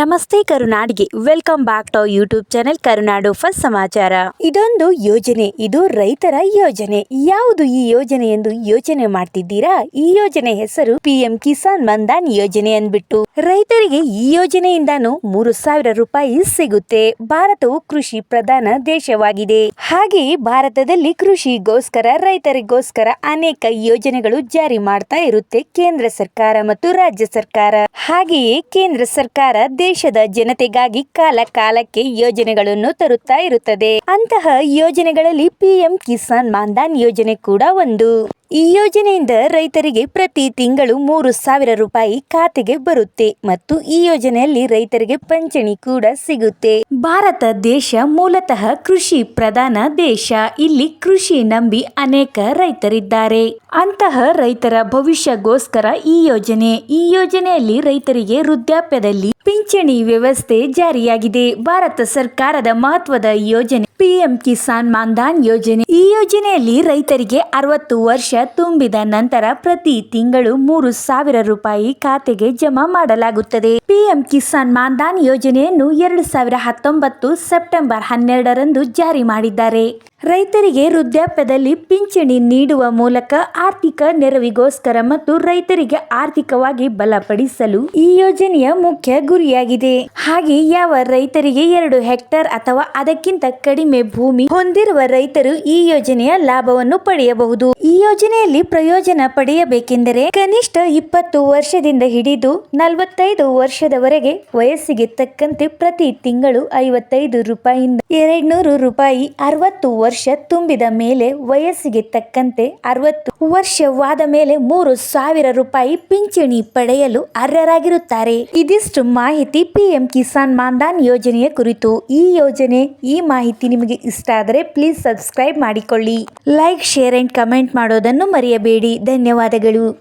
ನಮಸ್ತೆ ಕರುನಾಡಿಗೆ. Welcome back to YouTube channel Karunadu first ಸಮಾಚಾರ ಇದೊಂದು ಯೋಜನೆ, ಇದು ರೈತರ ಯೋಜನೆ. ಯಾವುದು ಈ ಯೋಜನೆ ಎಂದು ಯೋಚನೆ ಮಾಡ್ತಿದ್ದೀರಾ? ಈ ಯೋಜನೆ ಹೆಸರು ಪಿಎಂ ಕಿಸಾನ್ ಮಂದಾನ್ ಯೋಜನೆ ಅಂದ್ಬಿಟ್ಟು. ರೈತರಿಗೆ ಈ ಯೋಜನೆಯಿಂದಾನು ಮೂರು ಸಾವಿರ ರೂಪಾಯಿ ಸಿಗುತ್ತೆ. ಭಾರತವು ಕೃಷಿ ಪ್ರಧಾನ ದೇಶವಾಗಿದೆ. ಹಾಗೆಯೇ ಭಾರತದಲ್ಲಿ ಕೃಷಿಗೋಸ್ಕರ, ರೈತರಿಗೋಸ್ಕರ ಅನೇಕ ಯೋಜನೆಗಳು ಜಾರಿ ಮಾಡ್ತಾ ಇರುತ್ತೆ ಕೇಂದ್ರ ಸರ್ಕಾರ ಮತ್ತು ರಾಜ್ಯ ಸರ್ಕಾರ. ಹಾಗೆಯೇ ಕೇಂದ್ರ ಸರ್ಕಾರ ದೇಶದ ಜನತೆಗಾಗಿ ಕಾಲ ಕಾಲಕ್ಕೆ ಯೋಜನೆಗಳನ್ನು ತರುತ್ತಾ ಇರುತ್ತದೆ. ಅಂತಹ ಯೋಜನೆಗಳಲ್ಲಿ ಪಿಎಂ ಕಿಸಾನ್ ಮಾನ್ಧನ್ ಯೋಜನೆ ಕೂಡ ಒಂದು. ಈ ಯೋಜನೆಯಿಂದ ರೈತರಿಗೆ ಪ್ರತಿ ತಿಂಗಳು ಮೂರು ಸಾವಿರ ರೂಪಾಯಿ ಖಾತೆಗೆ ಬರುತ್ತೆ ಮತ್ತು ಈ ಯೋಜನೆಯಲ್ಲಿ ರೈತರಿಗೆ ಪಂಚಣಿ ಕೂಡ ಸಿಗುತ್ತೆ. ಭಾರತ ದೇಶ ಮೂಲತಃ ಕೃಷಿ ಪ್ರಧಾನ ದೇಶ. ಇಲ್ಲಿ ಕೃಷಿ ನಂಬಿ ಅನೇಕ ರೈತರಿದ್ದಾರೆ. ಅಂತಹ ರೈತರ ಭವಿಷ್ಯಗೋಸ್ಕರ ಈ ಯೋಜನೆ, ಈ ಯೋಜನೆಯಲ್ಲಿ ರೈತರಿಗೆ ವೃದ್ಧಾಪ್ಯದಲ್ಲಿ ಪಿಂಚಣಿ ವ್ಯವಸ್ಥೆ ಜಾರಿಯಾಗಿದೆ. ಭಾರತ ಸರ್ಕಾರದ ಮಹತ್ವದ ಯೋಜನೆ, ಪಿಎಂ ಕಿಸಾನ್ ಮಾನ್ಧನ್ ಯೋಜನೆ. ಈ ಯೋಜನೆಯಲ್ಲಿ ರೈತರಿಗೆ ಅರವತ್ತು ವರ್ಷ ತುಂಬಿದ ನಂತರ ಪ್ರತಿ ತಿಂಗಳು ಮೂರು ಸಾವಿರ ರೂಪಾಯಿ ಖಾತೆಗೆ ಜಮಾ ಮಾಡಲಾಗುತ್ತದೆ. ಪಿಎಂ ಕಿಸಾನ್ ಮಾನ್ಧನ್ ಯೋಜನೆಯನ್ನು ಎರಡು ಸಾವಿರ ಹತ್ತೊಂಬತ್ತು ಸೆಪ್ಟೆಂಬರ್ ಹನ್ನೆರಡರಂದು ಜಾರಿ ಮಾಡಿದ್ದಾರೆ. ರೈತರಿಗೆ ವೃದ್ಧಾಪ್ಯದಲ್ಲಿ ಪಿಂಚಣಿ ನೀಡುವ ಮೂಲಕ ಆರ್ಥಿಕ ನೆರವಿಗೋಸ್ಕರ ಮತ್ತು ರೈತರಿಗೆ ಆರ್ಥಿಕವಾಗಿ ಬಲಪಡಿಸಲು ಈ ಯೋಜನೆಯ ಮುಖ್ಯ ಗುರಿಯಾಗಿದೆ. ಹಾಗೆ ಯಾವ ರೈತರಿಗೆ ಎರಡು ಹೆಕ್ಟೇರ್ ಅಥವಾ ಅದಕ್ಕಿಂತ ಕಡಿಮೆ ಭೂಮಿ ಹೊಂದಿರುವ ರೈತರು ಈ ಯೋಜನೆಯ ಲಾಭವನ್ನು ಪಡೆಯಬಹುದು? ಈ ಯೋಜನೆಯಲ್ಲಿ ಪ್ರಯೋಜನ ಪಡೆಯಬೇಕೆಂದರೆ ಕನಿಷ್ಠ ಇಪ್ಪತ್ತು ವರ್ಷದಿಂದ ಹಿಡಿದು ನಲವತ್ತೈದು ವರ್ಷದವರೆಗೆ ವಯಸ್ಸಿಗೆ ತಕ್ಕಂತೆ ಪ್ರತಿ ತಿಂಗಳು ಐವತ್ತೈದು ರೂಪಾಯಿಯಿಂದ ಎರಡ್ನೂರು ರೂಪಾಯಿ ಅರವತ್ತು ವರ್ಷ ತುಂಬಿದ ಮೇಲೆ ವಯಸ್ಸಿಗೆ ತಕ್ಕಂತೆ ಅರವತ್ತು ವರ್ಷವಾದ ಮೇಲೆ ಮೂರು ಸಾವಿರ ರೂಪಾಯಿ ಪಿಂಚಣಿ ಪಡೆಯಲು ಅರ್ಹರಾಗಿರುತ್ತಾರೆ. ಇದಿಷ್ಟು ಮಾಹಿತಿ ಪಿಎಂ ಕಿಸಾನ್ ಮಾನ್ಧನ್ ಯೋಜನೆಯ ಕುರಿತು. ಈ ಯೋಜನೆ, ಈ ಮಾಹಿತಿ ನಿಮಗೆ ಇಷ್ಟ ಆದರೆ ಪ್ಲೀಸ್ ಸಬ್ಸ್ಕ್ರೈಬ್ ಮಾಡಿಕೊಳ್ಳಿ. ಲೈಕ್, ಶೇರ್ ಅಂಡ್ ಕಮೆಂಟ್ ಮಾಡೋದನ್ನು ಮರೆಯಬೇಡಿ. ಧನ್ಯವಾದಗಳು.